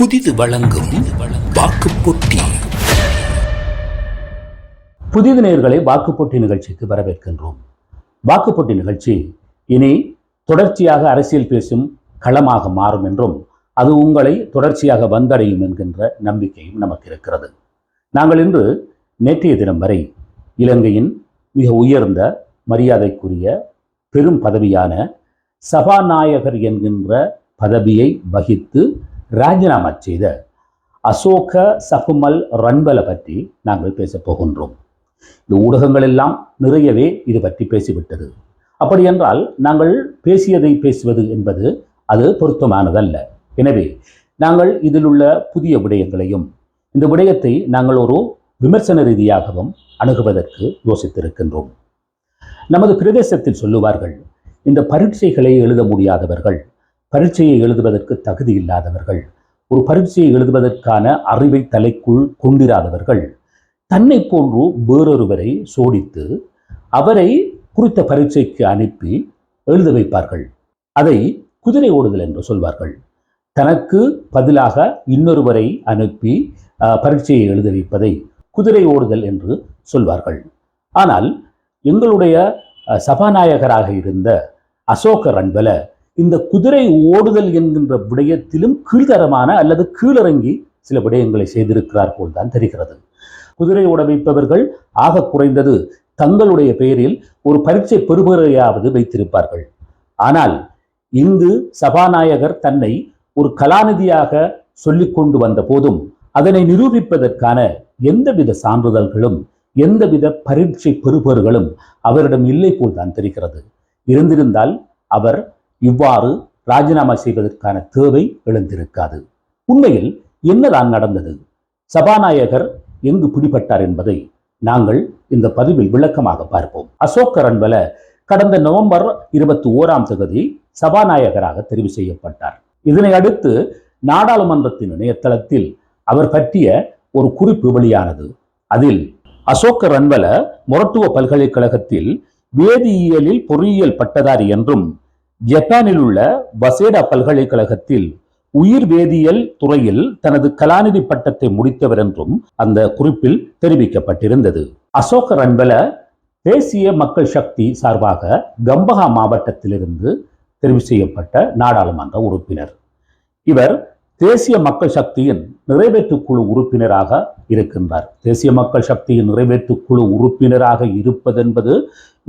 புதிது வழங்கும் வாக்கு போட்டி புதிது நேர்களை வாக்கு போட்டி நிகழ்ச்சிக்கு வரவேற்கின்றோம். வாக்குப்போட்டி நிகழ்ச்சி இனி தொடர்ச்சியாக அரசியல் பேசும் களமாக மாறும் என்றும் அது உங்களை தொடர்ச்சியாக வந்தடையும் என்கின்ற நம்பிக்கையும் நமக்கு இருக்கிறது. நாங்கள் இன்று நேற்றைய தினம் வரை இலங்கையின் மிக உயர்ந்த மரியாதைக்குரிய பெரும் பதவியான சபாநாயகர் என்கின்ற பதவியை வகித்து ராஜினாமா செய்த அசோக சகுமல் ரன்பல பற்றி நாங்கள் பேசப் போகின்றோம். இந்த ஊடகங்கள் எல்லாம் நிறையவே இது பற்றி பேசிவிட்டது. அப்படி என்றால் நாங்கள் பேசியதை பேசுவது என்பது அது பொருத்தமானதல்ல. எனவே நாங்கள் இதில் உள்ள புதிய விடயங்களையும் இந்த விடயத்தை நாங்கள் ஒரு விமர்சன ரீதியாகவும் அணுகுவதற்கு யோசித்திருக்கின்றோம். நமது பிரதேசத்தில் சொல்லுவார்கள் இந்த பரீட்சைகளை எழுத முடியாதவர்கள் பரீட்சையை எழுதுவதற்கு தகுதி இல்லாதவர்கள் ஒரு பரீட்சையை எழுதுவதற்கான அறிவை தலைக்குள் கொண்டிராதவர்கள் தன்னை போன்று வேறொருவரை சோடித்து அவரை குறித்த பரீட்சைக்கு அனுப்பி எழுத வைப்பார்கள். அதை குதிரை ஓடுதல் என்று சொல்வார்கள். தனக்கு பதிலாக இன்னொருவரை அனுப்பி பரீட்சையை எழுத வைப்பதை குதிரை ஓடுதல் என்று சொல்வார்கள். ஆனால் எங்களுடைய சபாநாயகராக இருந்த அசோக ரன்பல இந்த குதிரை ஓடுதல் என்கின்ற விடயத்திலும் கீழ்தரமான அல்லது கீழிறங்கி சில விடயங்களை செய்திருக்கிறார் போல்தான் தெரிகிறது. குதிரை ஓட வைப்பவர்கள் ஆக குறைந்தது தங்களுடைய பெயரில் ஒரு பரீட்சை பெறுபவரையாவது வைத்திருப்பார்கள். ஆனால் இங்கு சபாநாயகர் தன்னை ஒரு கலாநிதியாக சொல்லிக் கொண்டு வந்த போதும் அதனை நிரூபிப்பதற்கான எந்தவித சான்றிதழ்களும் எந்தவித பரீட்சை பெறுபவர்களும் அவரிடம் இல்லை போல்தான் தெரிகிறது. இருந்திருந்தால் அவர் இவ்வாறு ராஜினாமா செய்வதற்கான தேவை எழுந்திருக்காது. உண்மையில் என்னதான் நடந்தது? சபாநாயகர் எங்கு பிடிபட்டார் என்பதை நாங்கள் இந்த பதிவில் விளக்கமாக பார்ப்போம். அசோக் ரன்வல கடந்த நவம்பர் இருபத்தி ஓராம் தேதி சபாநாயகராக தெரிவு செய்யப்பட்டார். இதனை அடுத்து நாடாளுமன்றத்தின் இணையதளத்தில் அவர் பற்றிய ஒரு குறிப்பு வெளியானது. அதில் அசோக் ரன்வல மொரட்டுவ பல்கலைக்கழகத்தில் வேதியியலில் பொறியியல் பட்டதாரி என்றும் ஜப்பானில் உள்ள வசேடா பல்கலைக்கழகத்தில் உயிர் வேதியியல் துறையில் தனது கலாநிதி பட்டத்தை முடித்தவர் என்றும் அந்த குறிப்பில் தெரிவிக்கப்பட்டிருந்தது. அசோக ரன்பல தேசிய மக்கள் சக்தி சார்பாக கம்பஹா மாவட்டத்திலிருந்து தெரிவு செய்யப்பட்ட நாடாளுமன்ற உறுப்பினர். இவர் தேசிய மக்கள் சக்தியின் நிறைவேற்று குழு உறுப்பினராக இருக்கின்றார். தேசிய மக்கள் சக்தியின் நிறைவேற்று குழு உறுப்பினராக இருப்பதென்பது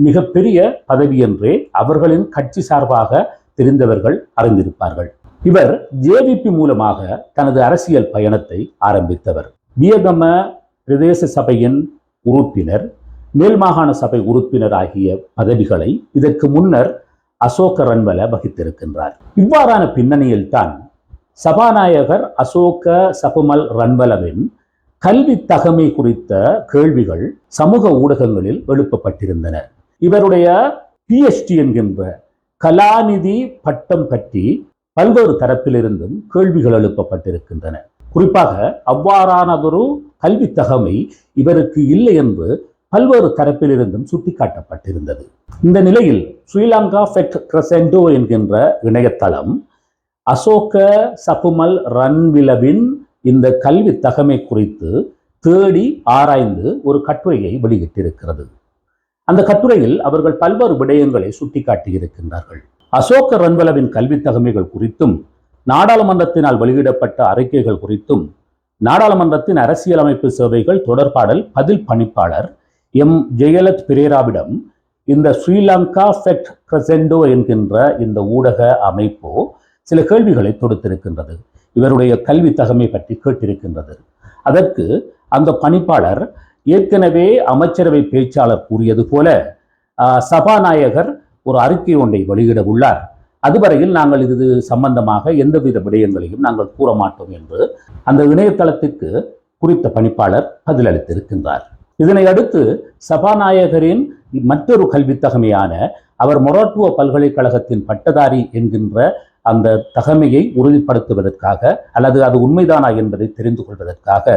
மிகப்பெரிய பதவி என்றே அவர்களின் கட்சி சார்பாக தெரிந்தவர்கள் அறிந்திருப்பார்கள். இவர் ஜேவிபி மூலமாக தனது அரசியல் பயணத்தை ஆரம்பித்தவர். வியகம பிரதேச சபையின் உறுப்பினர் மேல் மாகாண சபை உறுப்பினர் ஆகிய பதவிகளை இதற்கு முன்னர் அசோக ரன்வல வகித்திருக்கின்றார். இவ்வாறான பின்னணியில்தான் சபாநாயகர் அசோக சபுமல் ரன்வலவின் கல்வி தகமை குறித்த கேள்விகள் சமூக ஊடகங்களில் எழுப்பப்பட்டிருந்தன. இவருடைய பிஎச்டி என்கின்ற கலாநிதி பட்டம் பற்றி பல்வேறு தரப்பிலிருந்தும் கேள்விகள் எழுப்பப்பட்டிருக்கின்றன. குறிப்பாக அவ்வாறானதொரு கல்வி தகமை இவருக்கு இல்லை என்று பல்வேறு தரப்பிலிருந்தும் சுட்டிக்காட்டப்பட்டிருந்தது. இந்த நிலையில் ஸ்ரீலங்கா ஃபெட் கிரசெண்டோ என்கின்ற இணையதளம் அசோக சபுமல் ரன்விலவின் இந்த கல்வி தகமை குறித்து தேடி ஆராய்ந்து ஒரு கட்டுரையை வெளியிட்டிருக்கிறது. அந்த கட்டுரையில் அவர்கள் பல்வேறு விடயங்களை சுட்டிக்காட்டியிருக்கின்றார்கள். அசோக ரன்வலவின் கல்வி தகமைகள் குறித்தும் நாடாளுமன்றத்தினால் வெளியிடப்பட்ட அறிக்கைகள் குறித்தும் நாடாளுமன்றத்தின் அரசியலமைப்பு சேவைகள் தொடர்பாடல் பதில் பணிப்பாளர் எம். ஜெயலத் பிரேராவிடம் இந்த ஸ்ரீலங்கா ஃபெக்ட் கிரசெண்டோ என்கின்ற இந்த ஊடக அமைப்போ சில கேள்விகளை தொடுத்திருக்கின்றது. இவருடைய கல்வி தகமை பற்றி கேட்டிருக்கின்றது. அதற்கு அந்த பணிப்பாளர் ஏற்கனவே அமைச்சரவை பேச்சாளர் கூறியது போல சபாநாயகர் ஒரு அறிக்கை ஒன்றை வெளியிட உள்ளார். அதுவரையில் நாங்கள் இது சம்பந்தமாக எந்தவித விடயங்களையும் நாங்கள் கூற மாட்டோம் என்று அந்த இணையதளத்திற்கு குறித்த பணிப்பாளர் பதிலளித்திருக்கின்றார். இதனை அடுத்து சபாநாயகரின் மற்றொரு கல்வித்தகமையான அவர் மொராட்டுவ பல்கலைக்கழகத்தின் பட்டதாரி என்கின்ற அந்த தகமையை உறுதிப்படுத்துவதற்காக அல்லது அது உண்மைதானா என்பதை தெரிந்து கொள்வதற்காக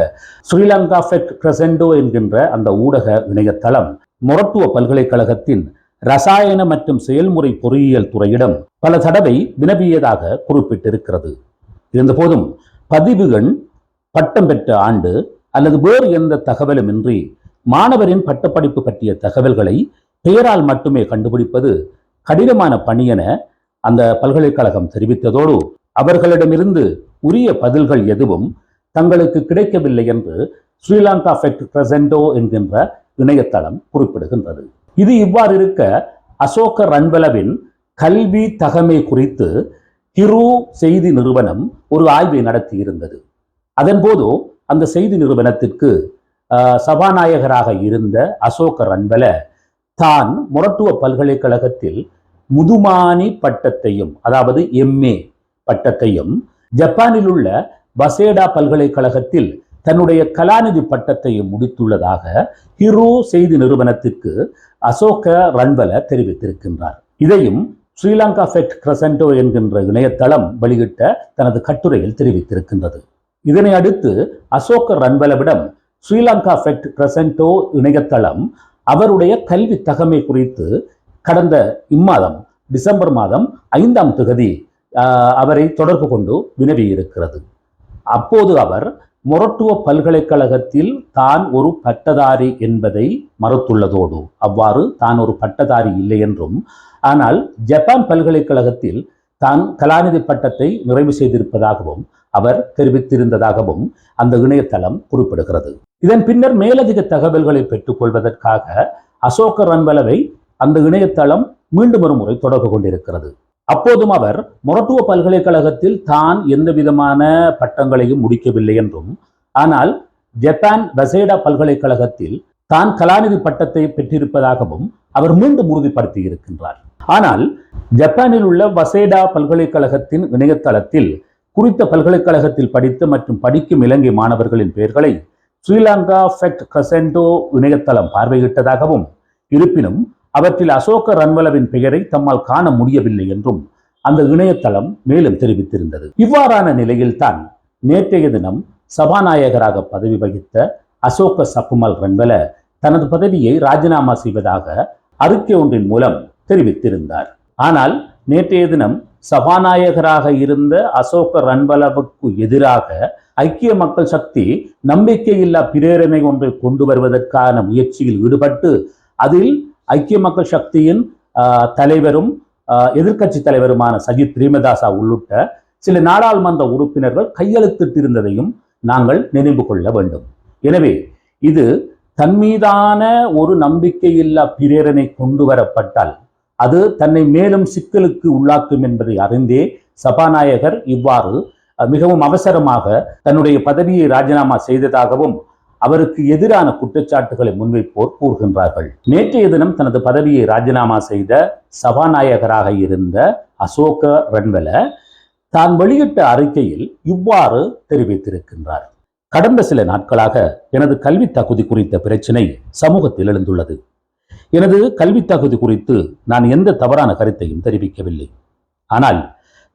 ஸ்ரீலங்கா ஃபெட் கிரசெண்டோ என்கின்ற அந்த ஊடக இணையதளம் மொரட்டுவ பல்கலைக்கழகத்தின் ரசாயன மற்றும் செயல்முறை பொறியியல் துறையிடம் பல தடவை வினவியதாக குறிப்பிட்டிருக்கிறது. இருந்தபோதும் பதிவுகள் பட்டம் பெற்ற ஆண்டு அல்லது வேறு எந்த தகவலும் இன்றி மாணவரின் பட்டப்படிப்பு பற்றிய தகவல்களை பெயரால் மட்டுமே கண்டுபிடிப்பது கடினமான பணி என அந்த பல்கலைக்கழகம் தெரிவித்ததோடு அவர்களிடமிருந்து உரிய பதில்கள் எதுவும் தங்களுக்கு கிடைக்கவில்லை என்று ஸ்ரீலங்கா ஃபெக்ட் கிரசெண்டோ என்கின்ற இணையதளம் குறிப்பிடுகின்றது. இது இவ்வாறு இருக்க அசோக ரன்பலவின் கல்வி தகமை குறித்து ஹிரு செய்தி நிறுவனம் ஒரு ஆய்வை நடத்தி இருந்தது அதன்போது அந்த செய்தி நிறுவனத்திற்கு ஆஹ், சபாநாயகராக இருந்த அசோக ரன்பல தான் மொரட்டுவ பல்கலைக்கழகத்தில் முதுமானி பட்டத்தையும் அதாவது எம்ஏ பட்டத்தையும் ஜப்பானில் உள்ள வசேடா பல்கலைக்கழகத்தில் தன்னுடைய கலாநிதி பட்டத்தையும் முடித்துள்ளதாக ஹிரு செய்தி நிறுவனத்திற்கு அசோக ரன்வல தெரிவித்திருக்கின்றார். இதையும் ஸ்ரீலங்கா ஃபெக்ட் கிரசன்டோ என்கின்ற இணையதளம் வெளியிட்ட தனது கட்டுரையில் தெரிவித்திருக்கின்றது. இதனை அடுத்து அசோக ரன்வலவிடம் ஸ்ரீலங்கா ஃபெக்ட் கிரசன்டோ இணையதளம் அவருடைய கல்வி தகமை குறித்து கடந்த இம்மாதம் டிசம்பர் மாதம் ஐந்தாம் தொகுதி அவரை தொடர்பு கொண்டு வினவியிருக்கிறது. அப்போது அவர் மொரட்டுவ பல்கலைக்கழகத்தில் தான் ஒரு பட்டதாரி என்பதை மறுத்துள்ளதோடு அவ்வாறு தான் ஒரு பட்டதாரி இல்லை என்றும் ஆனால் ஜப்பான் பல்கலைக்கழகத்தில் தான் கலாநிதி பட்டத்தை நிறைவு செய்திருப்பதாகவும் அவர் தெரிவித்திருந்ததாகவும் அந்த இணையதளம் குறிப்பிடுகிறது. இதன் பின்னர் மேலதிக தகவல்களை பெற்றுக்கொள்வதற்காக அசோக ரன்பலவை அந்த இணையதளம் மீண்டும் ஒரு முறை தொடர்பு கொண்டிருக்கிறது. அப்போதும் அவர் மொரட்டுவ பல்கலைக்கழகத்தில் தான் எந்த விதமான பட்டங்களையும் முடிக்கவில்லை என்றும் ஆனால் ஜப்பான் வசேடா பல்கலைக்கழகத்தில் தான் கலாநிதி பட்டத்தை பெற்றிருப்பதாகவும் அவர் மீண்டும் உறுதிப்படுத்தி இருக்கின்றார் ஆனால் ஜப்பானில் உள்ள வசேடா பல்கலைக்கழகத்தின் இணையதளத்தில் குறித்த பல்கலைக்கழகத்தில் படித்த மற்றும் படிக்கும் இலங்கை மாணவர்களின் பெயர்களை ஸ்ரீலங்கா ஃபெக்ட் கசென்டோ இணையதளம் பார்வையிட்டதாகவும் இருப்பினும் அவற்றில் அசோக ரன்வலவின் பெயரை தம்மால் காண முடியவில்லை என்றும் அந்த இணையதளம் மேலும் தெரிவித்திருந்தது. இவ்வாறான நிலையில்தான் நேற்றைய தினம் சபாநாயகராக பதவி வகித்த அசோக சப்புமல் ரன்வல தனது பதவியை ராஜினாமா செய்வதாக அறிக்கை ஒன்றின் மூலம் தெரிவித்திருந்தார். ஆனால் நேற்றைய தினம் சபாநாயகராக இருந்த அசோக ரன்பலவுக்கு எதிராக ஐக்கிய மக்கள் சக்தி நம்பிக்கையில்லா பிரேரணை ஒன்றை கொண்டு வருவதற்கான முயற்சியில் ஈடுபட்டு அதில் ஐக்கிய மக்கள் சக்தியின் தலைவரும் எதிர்க்கட்சி தலைவருமான சஜித் பிரேமதாசா உள்ளிட்ட சில நாடாளுமன்ற உறுப்பினர்கள் கையெழுத்திட்டிருந்ததையும் நாங்கள் நினைவு கொள்ள வேண்டும். எனவே இது தன் மீதான ஒரு நம்பிக்கையில்லா பிரேரணை கொண்டு வரப்பட்டால் அது தன்னை மேலும் சிக்கலுக்கு உள்ளாக்கும் என்பதை அறிந்தே சபாநாயகர் இவ்வாறு மிகவும் அவசரமாக தன்னுடைய பதவியை ராஜினாமா செய்ததாகவும் அவருக்கு எதிரான குற்றச்சாட்டுகளை முன்வைப்போர் கூறுகின்றார்கள். நேற்றைய தினம் தனது பதவியை ராஜினாமா செய்த சபாநாயகராக இருந்த அசோக ரன்வல தான் வெளியிட்ட அறிக்கையில் இவ்வாறு தெரிவித்திருக்கின்றார். கடந்த சில நாட்களாக எனது கல்வி தகுதி குறித்த பிரச்சினை சமூகத்தில் எழுந்துள்ளது. எனது கல்வி தகுதி குறித்து நான் எந்த தவறான கருத்தையும் தெரிவிக்கவில்லை. ஆனால்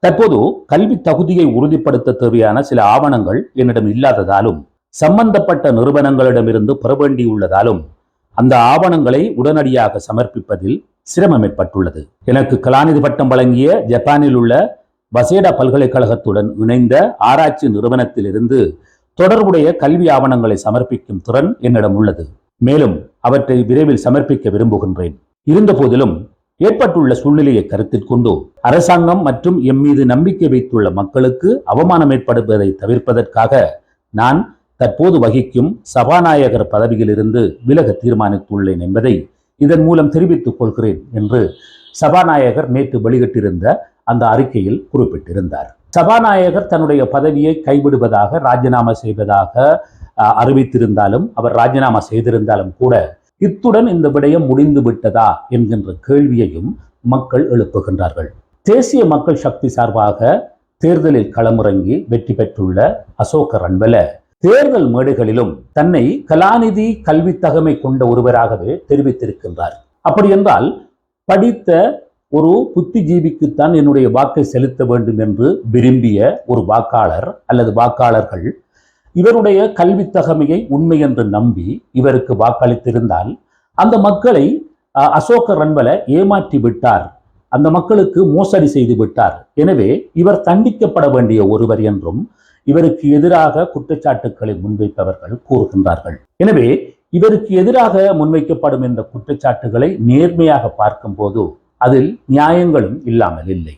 தற்போது கல்வி தகுதியை உறுதிப்படுத்த தேவையான சில ஆவணங்கள் என்னிடம் இல்லாததாலும் சம்பந்தப்பட்ட நிறுவனங்களிடமிருந்து பெற வேண்டியுள்ளதாலும் அந்த ஆவணங்களை உடனடியாக சமர்ப்பிப்பதில் சிரமம் ஏற்பட்டுள்ளது. எனக்கு கலாநிதி பட்டம் வழங்கிய ஜப்பானில் உள்ள வசேடா பல்கலைக்கழகத்துடன் இணைந்த ஆராய்ச்சி நிறுவனத்திலிருந்து தொடர்புடைய கல்வி ஆவணங்களை சமர்ப்பிக்கும் திறன் என்னிடம் உள்ளது. மேலும் அவற்றை விரைவில் சமர்ப்பிக்க விரும்புகின்றேன். இருந்தபோதிலும் ஏற்பட்டுள்ள சூழ்நிலையை கருத்தில் கொண்டு அரசாங்கம் மற்றும் எம் மீது நம்பிக்கை வைத்துள்ள மக்களுக்கு அவமானம் ஏற்படுவதை தவிர்ப்பதற்காக நான் தற்போது வகிக்கும் சபாநாயகர் பதவியிலிருந்து விலக தீர்மானித்துள்ளேன் என்பதை இதன் மூலம் தெரிவித்துக் கொள்கிறேன் என்று சபாநாயகர் நேற்று வெளியிட்டிருந்த அந்த அறிக்கையில் குறிப்பிட்டிருந்தார். சபாநாயகர் தன்னுடைய பதவியை கைவிடுவதாக ராஜினாமா செய்வதாக அறிவித்திருந்தாலும் அவர் ராஜினாமா செய்திருந்தாலும் கூட இத்துடன் இந்த விடயம் முடிந்து விட்டதா என்கின்ற கேள்வியையும் மக்கள் எழுப்புகின்றார்கள். தேசிய மக்கள் சக்தி சார்பாக தேர்தலில் களமிறங்கி வெற்றி பெற்றுள்ள அசோக ரன்வல தேர்தல் மேடைகளிலும் தன்னை கலாநிதி கல்வி தகமை கொண்ட ஒருவராகவே தெரிவித்திருக்கின்றார். அப்படி என்றால் படித்த ஒரு புத்திஜீவிக்குத்தான் என்னுடைய வாக்கை செலுத்த வேண்டும் என்று விரும்பிய ஒரு வாக்காளர் அல்லது வாக்காளர்கள் இவருடைய கல்வி தகமையை உண்மை என்று நம்பி இவருக்கு வாக்களித்திருந்தால் அந்த மக்களை அஹ், அசோக ரன்வல ஏமாற்றி விட்டார். அந்த மக்களுக்கு மோசடி செய்து விட்டார். எனவே இவர் தண்டிக்கப்பட வேண்டிய ஒருவர் என்றும் இவருக்கு எதிராக குற்றச்சாட்டுக்களை முன்வைப்பவர்கள் கூறுகின்றார்கள். எனவே இவருக்கு எதிராக முன்வைக்கப்படும் இந்த குற்றச்சாட்டுகளை நேர்மையாக பார்க்கும்போது அதில் நியாயங்களும் இல்லாமல் இல்லை.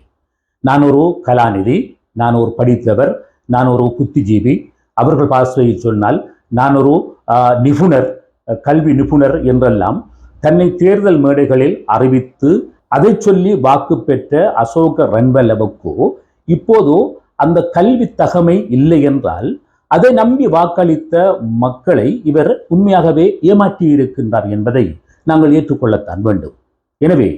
நான் ஒரு கலாநிதி நான் ஒரு படித்தவர் நான் ஒரு புத்திஜீவி. அவர்கள் பாசையில் சொன்னால் நான் ஒரு ஆஹ், நிபுணர் அஹ், கல்வி நிபுணர் என்றெல்லாம் தன்னை தேர்தல் மேடைகளில் அறிவித்து அதை சொல்லி வாக்கு பெற்ற அசோக ரன்வல்லவுக்கு இப்போது அந்த கல்வி தகமை இல்லை என்றால் அதை நம்பி வாக்களித்த மக்களை இவர் உண்மையாகவே ஏமாற்றி இருக்கின்றார் என்பதை நாங்கள் ஏற்றுக்கொள்ளத்தான் வேண்டும். எனவே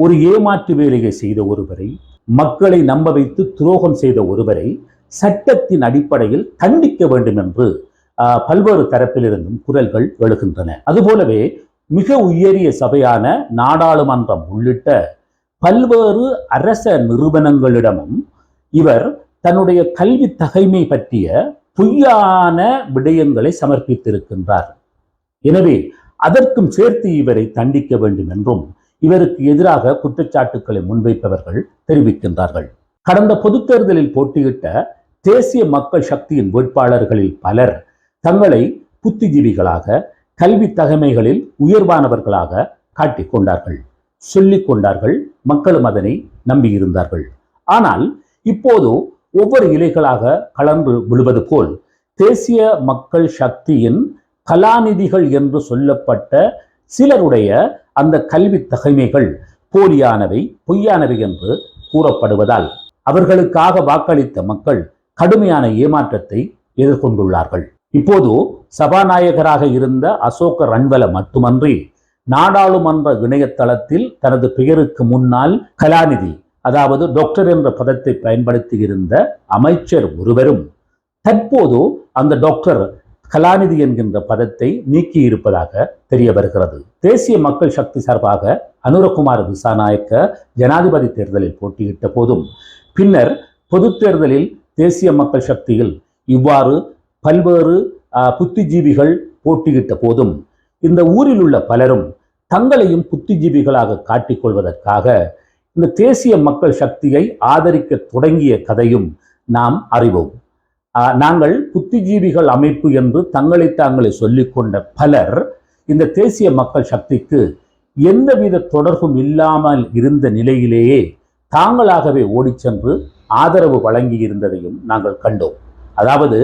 ஒரு ஏமாற்று வேலையை செய்த ஒருவரை மக்களை நம்ப வைத்து துரோகம் செய்த ஒருவரை சட்டத்தின் அடிப்படையில் தண்டிக்க வேண்டும் என்று ஆஹ், பல்வேறு தரப்பிலிருந்தும் குரல்கள் எழுகின்றன. அதுபோலவே மிக உயரிய சபையான நாடாளுமன்றம் உள்ளிட்ட பல்வேறு அரச நிறுவனங்களிடமும் இவர் தன்னுடைய கல்வி தகைமை பற்றிய பொய்யான விடயங்களை சமர்ப்பித்திருக்கின்றார். எனவே அதற்கும் சேர்த்து இவரை தண்டிக்க வேண்டும் என்றும் இவருக்கு எதிராக குற்றச்சாட்டுக்களை முன்வைப்பவர்கள் தெரிவிக்கின்றார்கள். கடந்த பொதுத் தேர்தலில் போட்டியிட்ட தேசிய மக்கள் சக்தியின் வேட்பாளர்களில் பலர் தங்களை புத்திஜீவிகளாக கல்வி தகமைகளில் உயர்வானவர்களாக காட்டிக் கொண்டார்கள். சொல்லிக் கொண்டார்கள். மக்களும் அதனை நம்பியிருந்தார்கள். ஆனால் இப்போது ஒவ்வொரு இலைகளாக கலந்து விழுவது போல் தேசிய மக்கள் சக்தியின் கலாநிதிகள் என்று சொல்லப்பட்ட சிலருடைய அந்த கல்வி தகைமைகள் போலியானவை பொய்யானவை என்று கூறப்படுவதால் அவர்களுக்காக வாக்களித்த மக்கள் கடுமையான ஏமாற்றத்தை எதிர்கொண்டுள்ளார்கள். இப்போது சபாநாயகராக இருந்த அசோக ரன்வல மட்டுமன்றி நாடாளுமன்ற இணையதளத்தில் தனது பெயருக்கு முன்னால் கலாநிதி அதாவது டாக்டர் என்ற பதத்தை பயன்படுத்தி இருந்த அமைச்சர் ஒருவரும் தற்போது அந்த டாக்டர் கலாநிதி என்கின்ற பதத்தை நீக்கி இருப்பதாக தெரிய வருகிறது. தேசிய மக்கள் சக்தி சார்பாக அனுரகுமார் திசாநாயக்க ஜனாதிபதி தேர்தலில் போட்டியிட்ட போதும் பின்னர் பொது தேர்தலில் தேசிய மக்கள் சக்தியில் இவ்வாறு பல்வேறு ஆஹ், புத்திஜீவிகள் போட்டியிட்ட போதும் இந்த ஊரில் உள்ள பலரும் தங்களையும் புத்திஜீவிகளாக காட்டிக்கொள்வதற்காக இந்த தேசிய மக்கள் சக்தியை ஆதரிக்க தொடங்கிய கதையும் நாம் அறிவோம். நாங்கள் புத்திஜீவிகள் அமைப்பு என்று தங்களை தாங்களே சொல்லிக்கொண்ட பலர் இந்த தேசிய மக்கள் சக்திக்கு எந்தவித தொடர்பும் இல்லாமல் இருந்த நிலையிலேயே தாங்களாகவே ஓடிச் சென்று ஆதரவு வழங்கி இருந்ததையும் நாங்கள் கண்டோம். அதாவது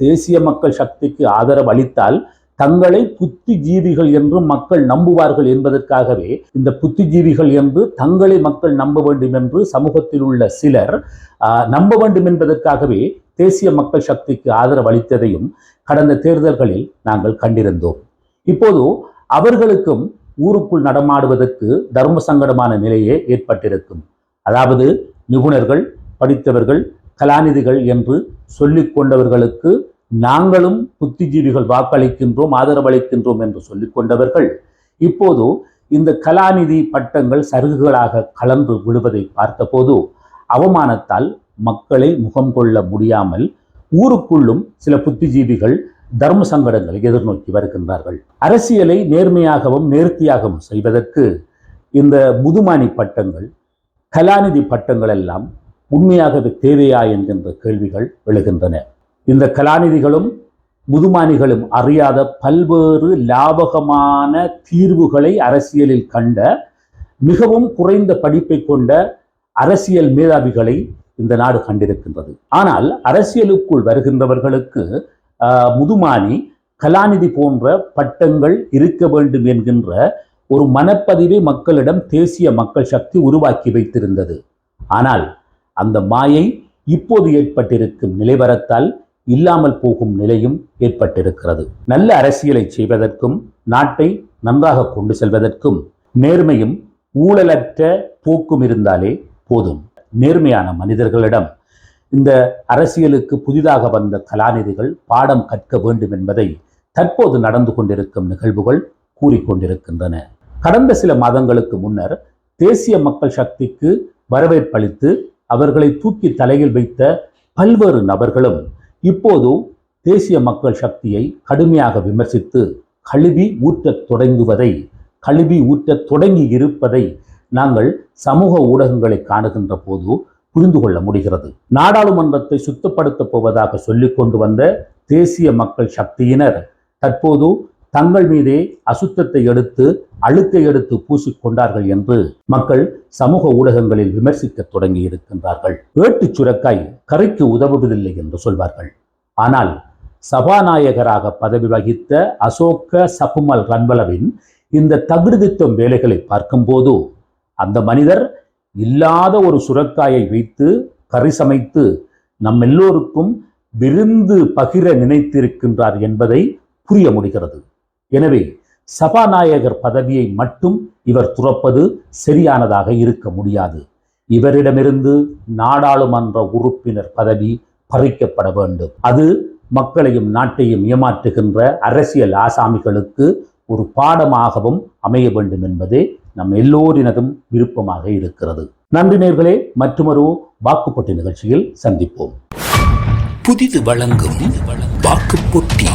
தேசிய மக்கள் சக்திக்கு ஆதரவு அளித்தால் தங்களை புத்திஜீவிகள் என்று மக்கள் நம்புவார்கள் என்பதற்காகவே இந்த புத்திஜீவிகள் என்று தங்களை மக்கள் நம்ப வேண்டும் என்று சமூகத்தில் உள்ள சிலர் ஆஹ், நம்ப வேண்டும் என்பதற்காகவே தேசிய மக்கள் சக்திக்கு ஆதரவு அளித்ததையும் கடந்த தேர்தல்களில் நாங்கள் கண்டிருந்தோம். இப்போது அவர்களுக்கும் ஊருக்குள் நடமாடுவதற்கு தர்ம சங்கடமான நிலையே ஏற்பட்டிருக்கும். அதாவது நிபுணர்கள் படித்தவர்கள் கலாநிதிகள் என்று சொல்லிக் கொண்டவர்களுக்கு நாங்களும் புத்திஜீவிகள் வாக்களிக்கின்றோம் ஆதரவளிக்கின்றோம் என்று சொல்லிக் கொண்டவர்கள் இப்போது இந்த கலாநிதி பட்டங்கள் சருகுகளாக கலந்து விழுவதை பார்த்தபோது அவமானத்தால் மக்களை முகம் கொள்ள முடியாமல் ஊருக்குள்ளும் சில புத்திஜீவிகள் தர்ம சங்கடங்களை எதிர்நோக்கி வருகின்றார்கள். அரசியலை நேர்மையாகவும் நேர்த்தியாகவும் செய்வதற்கு இந்த முதுமானி பட்டங்கள் கலாநிதி பட்டங்கள் எல்லாம் உண்மையாகவே தேவையா என்கின்ற கேள்விகள் எழுகின்றன. இந்த கலாநிதிகளும் முதுமானிகளும் அறியாத பல்வேறு லாபகமான தீர்வுகளை அரசியலில் கண்ட மிகவும் குறைந்த படிப்பை கொண்ட அரசியல் மேதாவிகளை இந்த நாடு கண்டிருக்கின்றது. ஆனால் அரசியலுக்குள் வருகின்றவர்களுக்கு ஆஹ், முதுமானி கலாநிதி போன்ற பட்டங்கள் இருக்க வேண்டும் என்கின்ற ஒரு மனப்பதிவை மக்களிடம் தேசிய மக்கள் சக்தி உருவாக்கி வைத்திருந்தது. ஆனால் அந்த மாயை இப்போது ஏற்பட்டிருக்கும் நிலைவரத்தால் இல்லாமல் போகும் நிலையும் ஏற்பட்டிருக்கிறது. நல்ல அரசியலை செய்வதற்கும் நாட்டை நன்றாக கொண்டு செல்வதற்கும் நேர்மையும் ஊழலற்ற போக்கும் இருந்தாலே போதும். நேர்மையான மனிதர்களிடம் இந்த அரசியலுக்கு புதிதாக வந்த கலாநிதிகள் பாடம் கற்க வேண்டும் என்பதை தற்போது நடந்து கொண்டிருக்கும் நிகழ்வுகள் கூறிக்கொண்டிருக்கின்றன கடந்த சில மாதங்களுக்கு முன்னர் தேசிய மக்கள் சக்திக்கு வரவேற்பளித்து அவர்களை தூக்கி தலையில் வைத்த பல்வேறு நபர்களும் இப்போது தேசிய மக்கள் சக்தியை கடுமையாக விமர்சித்து கழுவி ஊற்றத் தொடங்குவதை கழுவி ஊற்றத் தொடங்கி இருப்பதை நாங்கள் சமூக ஊடகங்களை காணுகின்ற போது புரிந்து கொள்ள முடிகிறது. நாடாளுமன்றத்தை சுத்தப்படுத்தப் போவதாக சொல்லிக் கொண்டு வந்த தேசிய மக்கள் சக்தியினர் தற்போது தங்கள் மீதே அசுத்தத்தை எடுத்து அழுக்கை எடுத்து பூசிக்கொண்டார்கள் என்று மக்கள் சமூக ஊடகங்களில் விமர்சிக்க தொடங்கி இருக்கின்றார்கள். வேட்டுச் சுரக்காய் கரைக்கு உதவுவதில்லை என்று சொல்வார்கள். ஆனால் சபாநாயகராக பதவி வகித்த அசோக சபுமல் ரன்வலவின் இந்த தகுதித்துவம் வேலைகளை பார்க்கும்போது அந்த மனிதர் இல்லாத ஒரு சுரக்காயை வைத்து கறி சமைத்து நம் எல்லோருக்கும் விருந்து பகிர நினைத்திருக்கின்றார் என்பதை புரிய முடிகிறது. எனவே சபாநாயகர் பதவியை மட்டும் இவர் துறப்பது சரியானதாக இருக்க முடியாது. இவரிடமிருந்து நாடாளுமன்ற உறுப்பினர் பதவி பறிக்கப்பட வேண்டும். அது மக்களையும் நாட்டையும் ஏமாற்றுகின்ற அரசியல் ஆசாமிகளுக்கு ஒரு பாடமாகவும் அமைய வேண்டும் என்பதே நம் எல்லோரினதும் விருப்பமாக இருக்கிறது. நன்றி நேர்களே மற்றொரு வாக்குப்பட்டி நிகழ்ச்சியில் சந்திப்போம். புதிது வழங்கும் வாக்குப்பொட்டி.